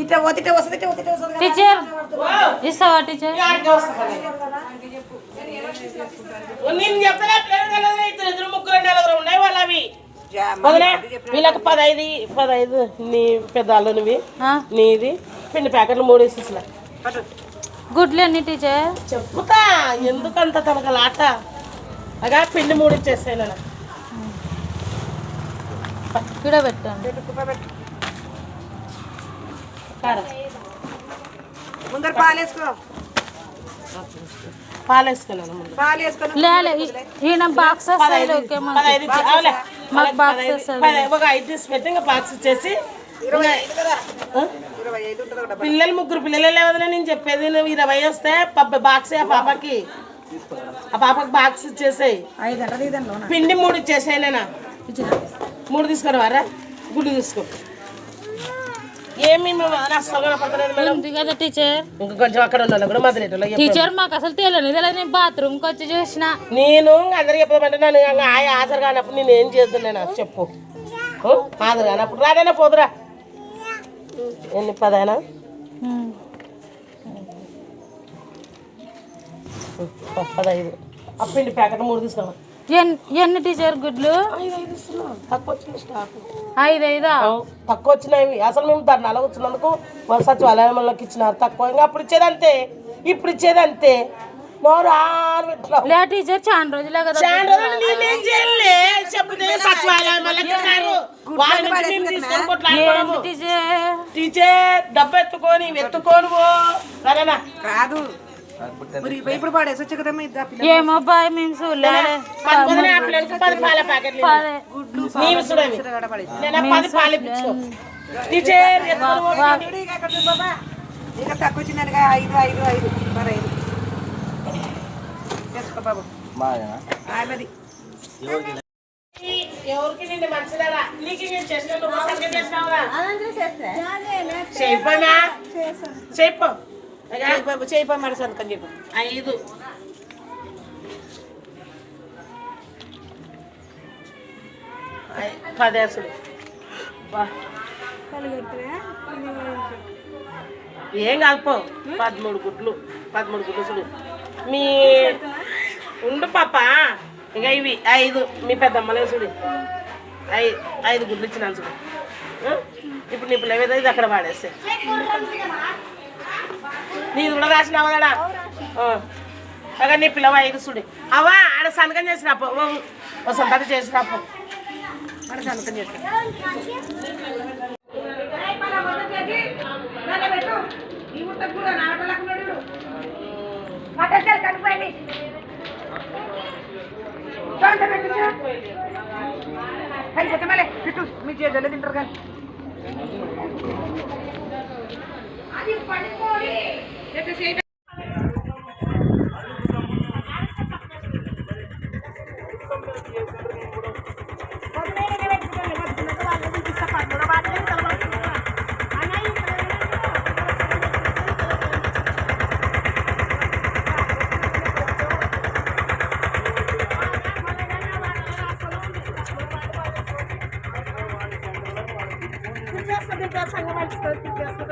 ఇట్లా వస్తుంది వస్తుంది. టీచర్? ఇస్తావా టీచర్? నేను ఇద్దరు ఇద్దరు ముగ్గురు నలుగురు ఉన్నాయి వాళ్ళు అవి. వదిలే వీళ్ళకి పదైదు పదైదు నీ పెద్దాళ్ళనివి ఆ, నీది. పిండి ప్యాకెట్లు మూడు వేసేసినా గుడ్లు ఎన్ని టీచర్? చెప్పుతా ఎందుకంత తనకలాట అగా పిండి మూడు ఇచ్చేస్తాయి నాన్న. ఇక్కడ పెట్టండి ముందర ఈయన మాకు. ఒక ఐదు తీసి పెట్టి ఇంకా పిల్లలు ముగ్గురు పిల్లలే లేవదని నేను చెప్పేది నువ్వు ఇరవై వస్తే పబ్బ బాక్స్ ఆ పాపకి. ఆ పాపకి బాక్స్ ఇచ్చేసేయి. పిండి మూడు ఇచ్చేసాయి నేనా మూడు తీసుకురావారా? గుడ్డు తీసుకో. ఏమి కదా టీచర్. కొంచెం అక్కడ కూడా టీచర్ మాకు అసలు తెలియదు. తెలియదు నేను బాత్రూమ్కి వచ్చి చూసిన. నేను అందరు చెప్పమంటే నన్ను ఆయ హాజరు కానప్పుడు నేను ఏం చేస్తున్నాను చెప్పు? హాజరు కానప్పుడు రాడైనా పోదురా. ఎన్ని పదైనా? పదహైదు ఆ పిండి ప్యాకెట్ మూడు తీసుకురా ఎన్- ఎన్ని టీచర్ గుడ్లు? ఐదు ఐదు తక్కువ వచ్చినాయి అసలు మేము ధర్నాలో వచ్చినందుకు మన సచివాలయంలోకి ఇచ్చినారు. తక్కువ ఇంకా అప్పుడు ఇచ్చేది అంతే ఇప్పుడు ఇచ్చేది అంతే టీచర్ చాలా రోజులే కదా. టీచర్? డబ్బు ఎత్తుకొని ఎత్తుకోను పో. మరి ఇప్పుడు పాడేసి వచ్చే కదమ్మా ఇద్దా ఏమో బాయ్ మేము చూడలే. ఇక తక్కువ ఐదు ఐదు ఐదు. మరి ఐదు. చేసుకో బాబు. ఆయనది. ఎవరికి? నిన్ను మంచిదరా? నీకు నేను చేసిన నువ్వు సంగతి చేసినావురా? చెప్పనా? చెప్పు. బాబు చేయి మరి సంతకం చెప్పు. ఐదు. ఐ- పదేసులు. ఏం కాకపో పదమూడు గుడ్లు. పదమూడు గుడ్లు చూడు. మీ ఉండు పాప. ఇక ఇవి ఐదు. మీ పెద్దమ్మలే చూడు. ఐ ఐదు గుడ్లు ఇచ్చినాను చూడు? ఇప్పుడు నీ పిల్ల ఏదో ఇది అక్కడ వాడేస్తే నీది కూడా రాసినావా కదా? అక్కడ నీ పిల్లవ ఐదు చూడు. అవా ఆడ సంతకం చేసినప్పు ఓ సంతకం చేసినప్పు ఆడ సంతకం చేసిన పెట్టు. మీ చేతులు తింటారు కానీ. Gracias.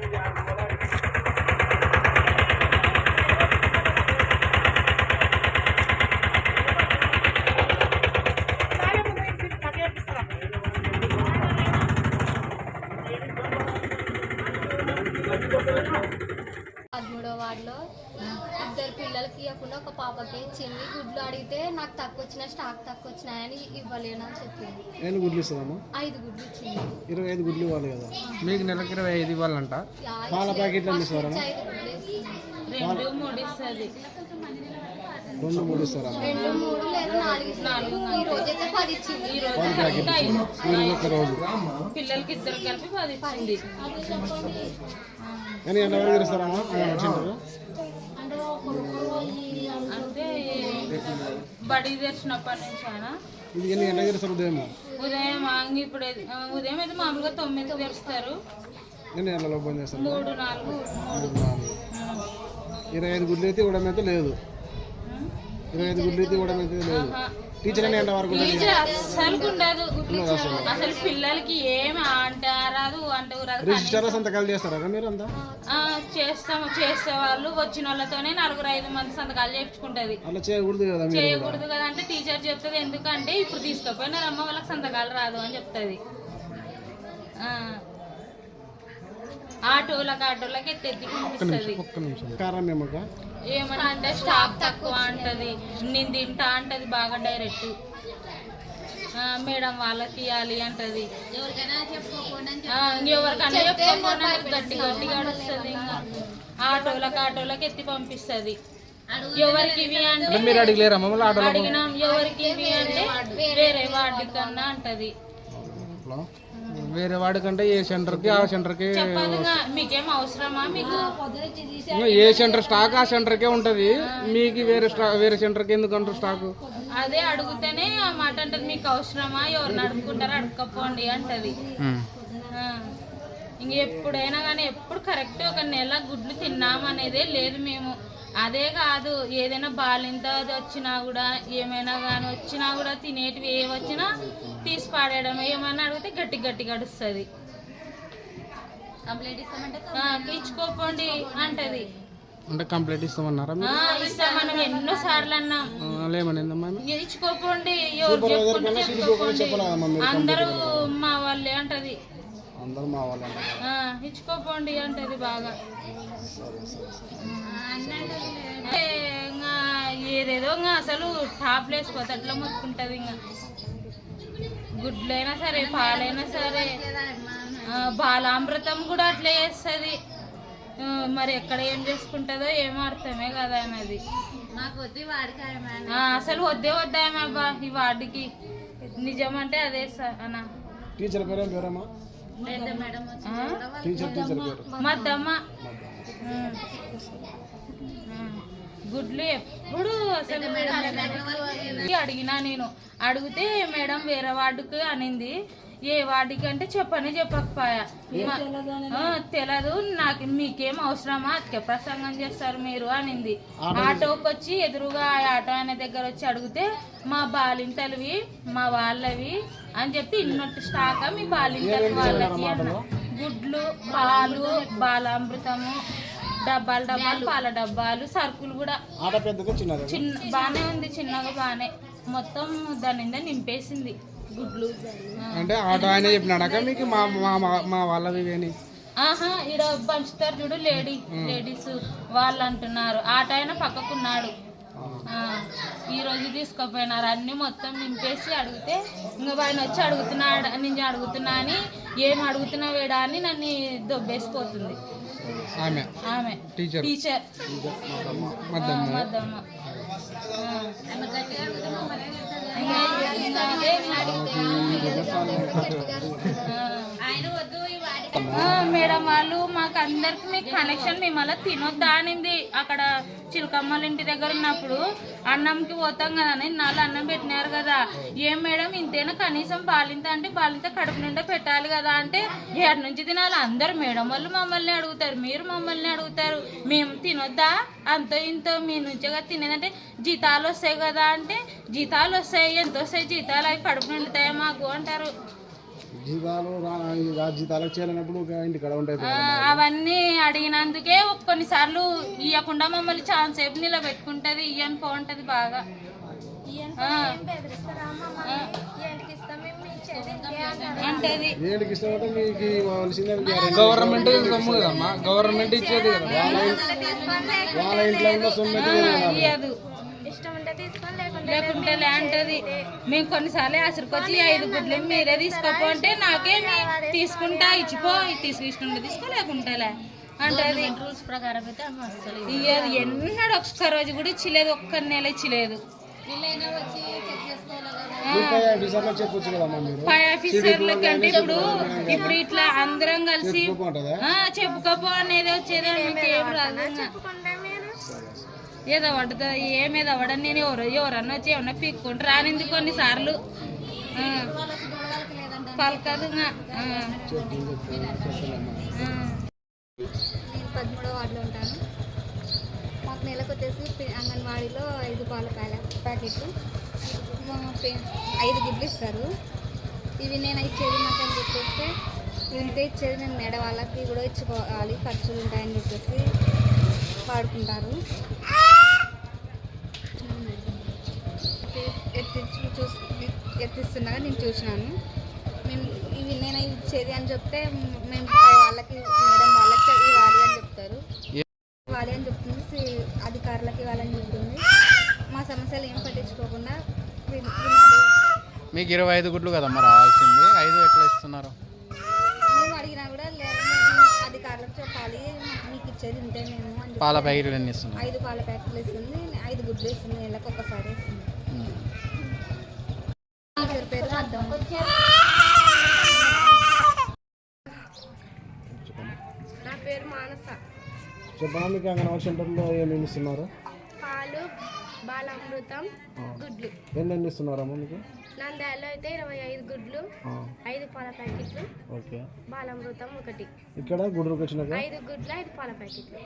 వార్డులో ఇద్దరు పిల్లలకి ఇవ్వకుండా ఒక పాపకి ఇచ్చింది గుడ్లు అడిగితే నాకు తక్కువ వచ్చిన స్టాక్ తక్కువ వచ్చినాయని ఇవ్వలేను అని చెప్పింది. ఎన్ని గుడ్లు ఇస్తుందమ్మా ఐదు గుడ్లు ఇచ్చింది. ఇరవై ఐదు గుడ్లు ఇవ్వాలి కదా. మీకు నెలకు ఇరవై ఐదు ఇవ్వాలంట. పాల ప్యాకెట్లు ఐదు గుడ్లు రెండు మూడు మూడు ఇస్తారా. నాలుగు నాలుగు. ఈ రోజు ఒక రోజు. పిల్లలకి ఇద్దరు కలిపి పది ఇచ్చింది. కానీ ఎంత వరకు అంటే బడి తెరిచినప్పటి నుంచి ఉదయం? ఉదయం ఇప్పుడు ఉదయం అయితే మామూలుగా తొమ్మిది తెరుస్తారు. మూడు నాలుగు. మూడు నాలుగు. ఇరవై ఐదు గుడ్లు అయితే ఇవ్వడం అయితే లేదు. ఇరవై ఐదు గుడ్లు అయితే ఇవ్వడం అయితే లేదు. టీచర్ ఎన్ని గంటల వరకు అసలు పిల్లలకి ఏమి అంటారాదు అంటే రాదు. రిజిస్టర్ సంతకాలు చేస్తారా మీరు అంతా? చేస్తాము చేసే వాళ్ళు వచ్చిన వాళ్ళతోనే నలుగురు ఐదు మంది సంతకాలు చేయించుకుంటది. అలా చేయకూడదు కదా చేయకూడదు కదా అంటే టీచర్ చెప్తుంది ఎందుకంటే ఇప్పుడు తీసుకుపోయినారమ్మ వాళ్ళకి సంతకాలు రాదు అని చెప్తుంది. ఆటోలకు ఆటోలకి ఎత్తి పంపిస్తుంది. ఏమక్క? ఏమంటే స్టాక్ తక్కువ అంటది. నేను తింటా అంటది బాగా డైరెక్ట్. మేడం వాళ్ళకి ఇవ్వాలి అంటది. ఆ, ఇంకెవరికైనా చెప్పుకోకుండా గట్టి గట్టిగా ఇంకా. ఆటోలకు ఆటోలకు ఎత్తి పంపిస్తుంది. ఎవరికి ఇవి అంటే మీరు అడిగలేరా? మమ్మల్ని ఆటోలో అడిగినాం. ఎవరికి ఇవి అంటే వేరే వాడికన్నా అంటది. అట్లా వేరే వాడికంటే ఏ సెంటర్కి ఆ సెంటర్కి చెప్పదు ఇంకా, మీకేం అవసరమా? మీకు ఏ సెంటర్ స్టాక్ ఆ సెంటర్కే ఉంటుంది. మీకు వేరే స్టా వేరే సెంటర్కి ఎందుకు అంటారు స్టాక్? అదే అడిగితేనే ఆ మాట అంటది మీకు అవసరమా? ఎవరిని అడుక్కుంటారో అడగకపోండి అంటది. ఆ. ఇంక ఎప్పుడైనా కానీ ఎప్పుడు కరెక్ట్ ఒక నెల గుడ్లు తిన్నాం అనేదే లేదు మేము. అదే కాదు ఏదైనా బాలింత అది వచ్చినా కూడా ఏమైనా కానీ వచ్చినా కూడా తినేటివి ఏ వచ్చినా తీసి పాడేయడం ఏమైనా అడిగితే గట్టి గట్టి గడుస్తుంది ఇచ్చుకోపోండి అంటది. అంటే కంప్లైంట్ ఇస్తామన్నారా ఆ, ఇస్తాం మనం ఎన్నో సార్లు అన్నాం? ఇచ్చుకోపోండి అందరూ మా వాళ్ళే అంటది. అందరూ మా వాళ్ళు ఇచ్చుకోపోండి అంటది బాగా. ఏదేదో ఇంకా అసలు టాప్లు వేసుకోతే అట్లా మొత్తుకుంటది ఇంకా. గుడ్లైనా సరే పాలైనా సరే బాలామృతం కూడా అట్లే చేస్తుంది. మరి ఎక్కడ ఏం చేసుకుంటుందో ఏమో అర్థమే కదా అనేది ఆ, అసలు వద్దే వద్దామే అబ్బా ఈ వాడికి. నిజమంటే అదే స- అన్న. టీచర్ పేరు ఏం పేరమ్మా ఆ? టీచర్ టీచర్ పేరు. మద్దమ్మ. గుడ్లు ఎప్పుడు అసలు అడిగినా నేను. అడిగితే మేడం వేరే వార్డుకి అనింది. ఏ వార్డుకి అంటే చెప్పనే చెప్పకపోయా. తెలదు. నాకు మీకేం అవసరమా? అతికే ప్రసంగం చేస్తారు మీరు అనింది. ఆటోకి వచ్చి ఎదురుగా ఆ ఆటో ఆయన దగ్గర వచ్చి అడిగితే మా బాలింతలవి మా వాళ్ళవి అని చెప్పి ఇన్నట్టు స్టాక్ మీ బాలింతలు వాళ్ళకి అన్న. గుడ్లు పాలు బాలామృతము డబ్బాలు డబ్బాలు పాల డబ్బాలు సరుకులు కూడా చిన్న బాగానే ఉంది చిన్నగా బాగానే మొత్తం దాని నిండా నింపేసింది గుడ్లు. అంటే ఆటో ఆయన చెప్పినాడాక మీకు మా వాళ్ళవి ఆహా ఈడ పంచుతారు చూడు లేడీ లేడీస్ వాళ్ళు అంటున్నారు. ఆట ఆయన పక్కకున్నాడు. ఆ, ఈ రోజు తీసుకుపోయినారు. అన్ని మొత్తం నింపేసి అడిగితే ఇంకా ఆయన వచ్చి అడుగుతున్నాడు నేను అడుగుతున్నా అని ఏం అడుగుతున్నా వేడా అని నన్ను దొబ్బేసిపోతుంది. ఆమె. ఆమె. టీచర్. టీచర్. మద్దమ్మ. మేడం వాళ్ళు మాకు అందరికి మీ కనెక్షన్ మిమ్మల్ని తినొద్దా అనింది. అక్కడ చిలకమ్మల ఇంటి దగ్గర ఉన్నప్పుడు అన్నంకి పోతాం కదా అని నాలుగు అన్నం పెట్టినారు కదా. ఏం మేడం ఇంతేనా కనీసం బాలింత అంటే బాలింత కడుపు నిండా పెట్టాలి కదా అంటే ఏడు నుంచి తినాలి అందరు మేడం వాళ్ళు మమ్మల్ని అడుగుతారు మీరు మమ్మల్ని అడుగుతారు. మేము తినొద్దా? అంతో ఇంతో మీ నుంచిగా తినేదంటే జీతాలు వస్తాయి కదా అంటే జీతాలు వస్తాయి ఎంత వస్తాయి జీతాలు అవి కడుపు నిండుతాయి మాకు అంటారు. జీతాలు జీతాలకు చేరినప్పుడు ఇంటికాడ ఉంటాయి అవన్నీ అడిగినందుకే కొన్నిసార్లు ఇవ్వకుండా మమ్మల్ని ఛాన్స్ సేపు నిలబెట్టుకుంటది ఇయ్యని బాగుంటది బాగా ఆ. ఆ. అంటది ఏళ్ళకి ఇష్టం అంటే మీకు ఇవ్వాల్సిందే గవర్నమెంట్ సొమ్ము కదమ్మా? గవర్నమెంట్ ఇచ్చేది కదా. వాళ్ళ ఇంట్లో ఉన్న సొమ్ము అయితే వేరే కదా. ఇయ్యదు. లేకుంటే లే అంటది. మేము కొన్నిసార్లు అసలుకొచ్చి ఐదు గుడ్లు మీరే తీసుకోపో అంటే నాకేమి తీసుకుంటా ఇచ్చిపో ఇది తీసుకు ఇష్టం తీసుకో లేకుంటేలే అంటది. రూల్స్ ప్రకారం అయితే ఇయ్యదు. ఎన్నడూ ఒక్క రోజు కూడా ఇచ్చలేదు ఒక్క నెల ఇచ్చలేదు. మీరు పై ఆఫీసర్లో చెప్పొచ్చు కదమ్మా మీరు? పై ఆఫీసర్ల కంటే ఇప్పుడు ఇప్పుడు ఇట్లా అందరం కలిసి చెప్పుకోపో అనేది వచ్చేది మీకు ఏం రాదు. ఏదో పడుతుంది ఏమేదో పడని నేను ఎవరో ఎవరన్నా వచ్చి ఏమన్నా పీక్కుంటారు. రానింది కొన్నిసార్లు. పలకదు పదమూడో వార్డులో ఉంటాను. మాకు నెలకు వచ్చేసి అంగన్వాడీలో ఐదు పాల ప్యాకెట్లు. మా ఐదు గిడ్లు ఇస్తారు. ఇవి నేను ఇచ్చేది మాకు అని చెప్పేస్తే ఇంతే ఇచ్చేది నేను మేడ వాళ్ళకి కూడా ఇచ్చుకోవాలి. ఖర్చులు ఉంటాయని చెప్పేసి వాడుకుంటారు. ఎత్తిచ్చు చూసి ఎత్తిస్తున్నాగా నేను చూసినాను. మేము ఇవి నేను ఇచ్చేది అని చెప్తే మేము వాళ్ళకి మేడం వాళ్ళకి ఇవ్వాలి అని చెప్తారు. ఇవ్వాలి అని చెప్తుంది అధికారులకి అధికారులకు ఇవ్వాలని చెప్తుంది. మా సమస్యలు ఏం పట్టించుకోకుండా మీకు ఇరవై ఐదు గుడ్లు కదమ్మా రావాల్సింది. ఐదు ఎట్లా ఇస్తున్నారు? మేము అడిగినా కూడా లేదు మేము అధికారులకు చెప్పాలి. మీకు ఇచ్చేది ఇంతే మేము అని చెప్పి పాల ప్యాకెట్లు ఎన్ని ఇస్తున్నారు? ఐదు పాల ప్యాకెట్లు ఇస్తుంది ఐదు గుడ్లు ఇస్తుంది నెలకు ఒకసారి ఇస్తుంది. నా పేరు మానస అంగన్వాడీ సెంటర్లో ఏమేమి ఇస్తున్నారు? బాలామృతం గుడ్లు. ఎన్ని ఎన్ని ఇస్తున్నారమ్మా మీకు? నంద్యాలలో అయితే ఇరవై ఐదు గుడ్లు ఐదు పాల ప్యాకెట్లు ఓకే. బాలామృతం ఒకటి. ఇక్కడ గుడ్రకు వచ్చినాక ఐదు గుడ్లు ఐదు పాల ప్యాకెట్లు.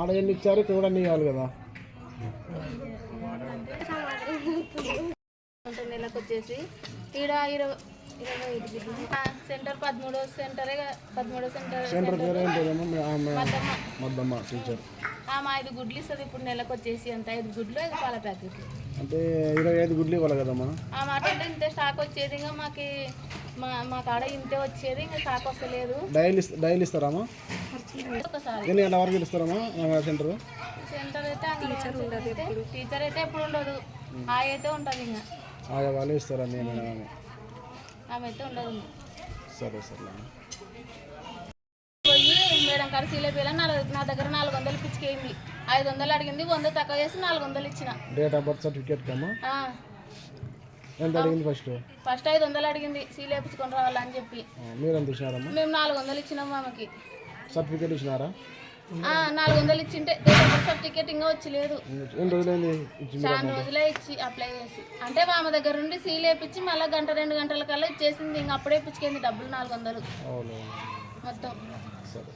ఆడ ఎన్ని ఇచ్చారు? ఇక్కడ కూడా ఇవ్వాలి కదా? నెలకు వచ్చేసి ఈడ ఇరవై గుడ్లు. సెంటర్ పదమూడో సెంటరే పదమూడో సెంటర్ సెంటర్ పేరు మద్దమ్మ టీచర్. ఆమె ఐదు గుడ్లు ఇస్తుంది. ఇప్పుడు నెలకు వచ్చేసి అంత ఐదు గుడ్లు ఐదు పాల ప్యాకెట్లు. అంటే ఇరవై ఐదు గుడ్లు ఇవ్వాలి కదమ్మా? ఆ మాట అంటే ఇంత స్టాక్ వచ్చేది. ఇంకా మాకి మా మా కాడ ఇంతే వచ్చేది. ఇంకా స్టాక్ వస్తలేదు. డైలీ డైలీ ఇస్తారమ్మా? ఒకసారి. ఎన్ని గంటల వరకు అంగన్వాడీ సెంటర్? సెంటర్ అయితే టీచర్ ఉండదు టీచర్ అయితే ఎప్పుడు ఉండదు. ఆ అయితే ఉంటుంది ఇంకా ఆయా వాళ్ళే ఇస్తారా? నేను ఆమె అయితే ఉండదు సరే సరే మేడం కాడ సీలేపీల నా దగ్గర నాలుగు వందలు పిచ్చికేయింది ఐదు వందలు అడిగింది వంద తక్కువ చేసి నాలుగు వందలు ఇచ్చిన. డేట్ ఆఫ్ బర్త్ సర్టిఫికేట్ ఎంత అడిగింది ఫస్ట్ ఫస్ట్ ఐదు వందలు అడిగింది సీలేపించుకొని రావాలని చెప్పి. మీరు ఎంత ఇచ్చినారమ్మా? మేము నాలుగు వందలు ఇచ్చినాం ఆమెకి. సర్టిఫికేట్ ఇచ్చినారా? నాలుగు వందలు ఇచ్చింటే సర్టిఫికేట్ ఇంకా వచ్చి లేదు ఎన్ని రోజులైంది ఇచ్చి మీరు చాలా రోజులే ఇచ్చి అప్లై చేసి. అంటే మా ఆమె దగ్గర నుండి సీల్ వేపించి మళ్ళీ గంట రెండు గంటల కల్లా ఇచ్చేసింది. ఇంకా అప్పుడే పిచ్చికేంది డబ్బులు నాలుగు వందలు. మొత్తం. సరే.